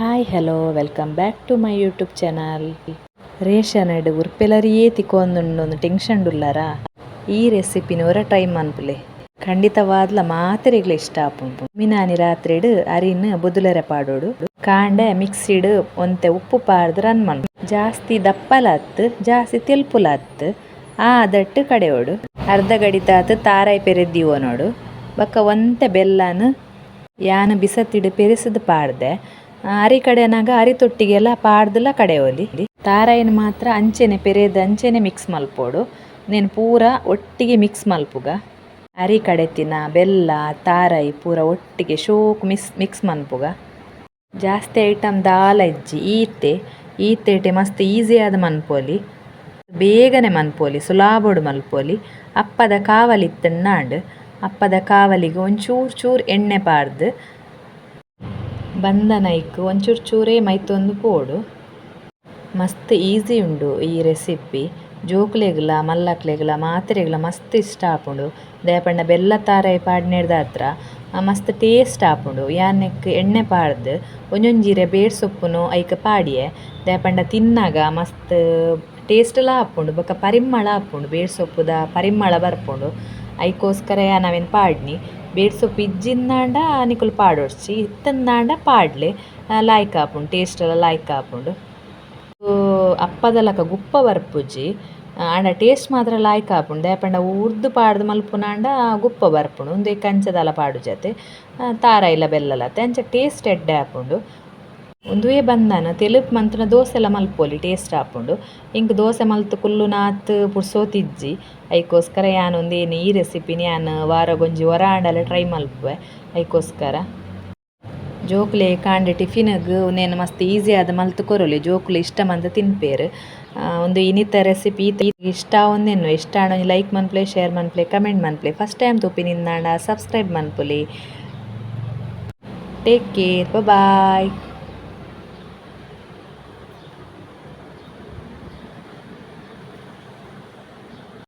Hi hello welcome back to my YouTube channel ration ಎಡ್ ಉರ್ಪೆಲರಿಯೇ ತಿಕ್ಕೊಂದುಂಡು ಟೆನ್ಷನ್ ಉಳ್ಳಾರ? ಈ ರೆಸಿಪಿನ ಒರ ಟ್ರೈ ಮನ್ಪುಲೆ ಖಂಡಿತವಾದ್ಲ ಮಾತ್ರೆಗಳ ಇಷ್ಟ ಆಪುಂಪು ಮಿನಾನಿ ರಾತ್ರಿಡ್ ಅರಿನ್ ಬುದುಲೆರೆ ಪಾಡೋಡು. ಕಾಂಡೆ ಮಿಕ್ಸಿಡ್ ಒಂತೆ ಉಪ್ಪು ಪಾರ್ದ್ ರನ್ ಮನ್ಪು ಜಾಸ್ತಿ ದಪ್ಪಲಾತ್, ಜಾಸ್ತಿ ತಿಲ್ಪುಲತ್ ಆ ದಟ್ಟು ಕಡೆಯೋಡು. ಅರ್ಧ ಗಡಿತಾತ್ ತಾರಾಯಿ ಪೆರೆದ್ದಿವೋನೋಡು ಬಕ್ಕ ಒಂತೆ ಬೆಲ್ಲನ್, ಯಾನ ಬಿಸತ್ತಿಡು ಪೆರೆಸದು ಪಾಡ್ದೆ. ಅರಿ ಕಡೆನಾಗ ಅರಿ ತೊಟ್ಟಿಗೆಲ್ಲ ಪಾಡ್ದುಲ ಕಡೆಯೋಲಿ ತಾರಾಯಿನ ಮಾತ್ರ ಅಂಚೆನೆ, ಪೆರೆದ್ ಅಂಚೆನೆ ಮಿಕ್ಸ್ ಮಲ್ಪೋಡು. ನೆನ್ ಪೂರ ಒಟ್ಟಿಗೆ ಮಿಕ್ಸ್ ಮಲ್ಪುಗ. ಅರಿ ಕಡೆತಿನ ಬೆಲ್ಲ ತಾರಾಯಿ ಪೂರ ಒಟ್ಟಿಗೆ ಶೋಕ್ ಮಿಸ್ ಮಿಕ್ಸ್ ಮಲ್ಪುಗ. ಜಾಸ್ತಿ ಐಟಮ್ ದಾಲ ಅಜ್ಜಿ ಈತೆ. ಈತೆಟೆ ಮಸ್ತ್ ಆದ ಮನ್ಪೋಲಿ ಬೇಗನೆ ಮನ್ಪೋಲಿ ಸುಲಾಬೋಡು ಮಲ್ಪೋಲಿ. ಅಪ್ಪದ ಕಾವಲಿತ್ತಣ್ಣಾಂಡ್, ಅಪ್ಪದ ಕಾವಲಿಗೆ ಒಂಚೂರು ಚೂರು ಎಣ್ಣೆ ಪಾರ್ದ್ ಬಂದನೈಕ್ ಒಂಚೂರು ಚೂರೇ ಮೈತೊಂದು ಪೋಡು ಮಸ್ತ್ ಈಸಿ ಉಂಡು ಈ ರೆಸಿಪಿ ಜೋಕ್ಲೆಗ್ಲ, ಮಲ್ಲಕ್ಲೆಗ್ಲ, ಮಾತ್ರೆಗ್ಲ ಮಸ್ತ್ ಇಷ್ಟ ಆಪುಂಡು. ದಯಪಣ್ಣ ಬೆಲ್ಲ ತಾರಾಯಿ ಪಾಡ್ನೆರ್ದಾತ್ರ ಮಸ್ತ್ ಟೇಸ್ಟ್ ಆಪುಂಡು. ಯಾನೆಕ್ ಎಣ್ಣೆ ಪಾಡ್ದ ಒಂಜೊಂಜೀರೆ ಬೇಡ್ ಸೊಪ್ಪುನು ಐಕ್ ಪಾಡಿಯೆ. ದಾಯೆಪಂಡ ತಿನ್ನಾಗ ಮಸ್ತ್ ಟೇಸ್ಟ್ ಟೇಸ್ಟ್ಲ ಆಪುಂಡು, ಬೊಕ ಪರಿಮಳ ಆಪುಂಡು, ಬೇಡ್ ಸೊಪ್ಪುದ ಪರಿಮಳ ಬರ್ಪುಂಡು. ಐಕೋಸ್ಕರ ಯಾನ್ ಅವೆನ್ ಪಾಡ್ನಿ? ಬೇರ್ ಸೊಪ್ಪು ಇಜ್ಜಿಂದಾಂಡ ನಿಕುಲು ಪಾಡೊಡ್ಚಿ ಇತ್ತಂದಾಂಡ ಪಾಡ್ಲೆ ಲಾಯ್ಕ್ ಆಪುಂಡು ಟೇಸ್ಟ್ ಲ ಲಾಯ್ಕ್ ಆಪುಂಡು ಅಪ್ಪದ ಲಕ ಗುಪ್ಪ ಬರ್ಪುಜಿ ಆಂಡ ಟೇಸ್ಟ್ ಮಾತ್ರ ಲಾಯ್ಕ್ ಆಪುಂಡು ಯಾಪಂಡ ಉರ್ದು ಪಾಡ್ದ್ ಮಲ್ಪುನಾಂಡ ಗುಪ್ಪ ಬರ್ಪುಂಡು. ಉಂದು ಕಂಚದಲ ಪಾಡು ಜತೆ ತಾರಾಯಿಲ ಬೆಲ್ಲಲತೆ ಅಂಚ ಟೇಸ್ಟ್ ಎಡ್ಡೆ ಆಪುಂಡು ಉಂದುವೆ ಬಂದನ ತೆಲುಪ್ ಮಂತುನ ದೋಸೆಲ ಮಲ್ಪೋಲಿ ಟೇಸ್ಟ್ ಆಪುಂಡು ಹಿಂಗೆ ದೋಸೆ ಮಲ್ತು ಕುಲ್ಲುನಾತ್ ಪುರ್ಸೋತಿಜ್ಜಿ ಐಕೋಸ್ಕರ ಯಾನ್ ಒಂದೇನ್ ಈ ರೆಸಿಪಿನ ಯಾನು ವಾರ ಗೊಂಜಿ ವರಾಂಡಲ ಟ್ರೈ ಮಲ್ಪುವೆ. ಐಕೋಸ್ಕರ ಜೋಕ್ಲೆ ಕಾಂಡೆ ಟಿಫಿನ್ಗ್ ಉಂದೆನ್ ಮಸ್ತ್ ಈಸಿ ಆದ ಮಲ್ತು ಕೊರೊಲಿ. ಜೋಕ್ಲೆ ಇಷ್ಟ ಮಂತ್ ತಿನ್ಪೇರು ಒಂದು ಇನ್ನಿತ ರೆಸಿಪಿ ಇಷ್ಟ ಒಂದೇನು ಇಷ್ಟ ಆಂಡ ಲೈಕ್ ಮನ್ಪ್ಲೆ ಶೇರ್ ಮನ್ಪ್ಲೆ ಕಮೆಂಟ್ ಮನ್ಪುಲೆ ಫಸ್ಟ್ ಟೈಮ್ ತೂಪಿನಿಂದಾಂಡ ಸಬ್ಸ್ಕ್ರೈಬ್ ಮನ್ಪುಲಿ. Take care bye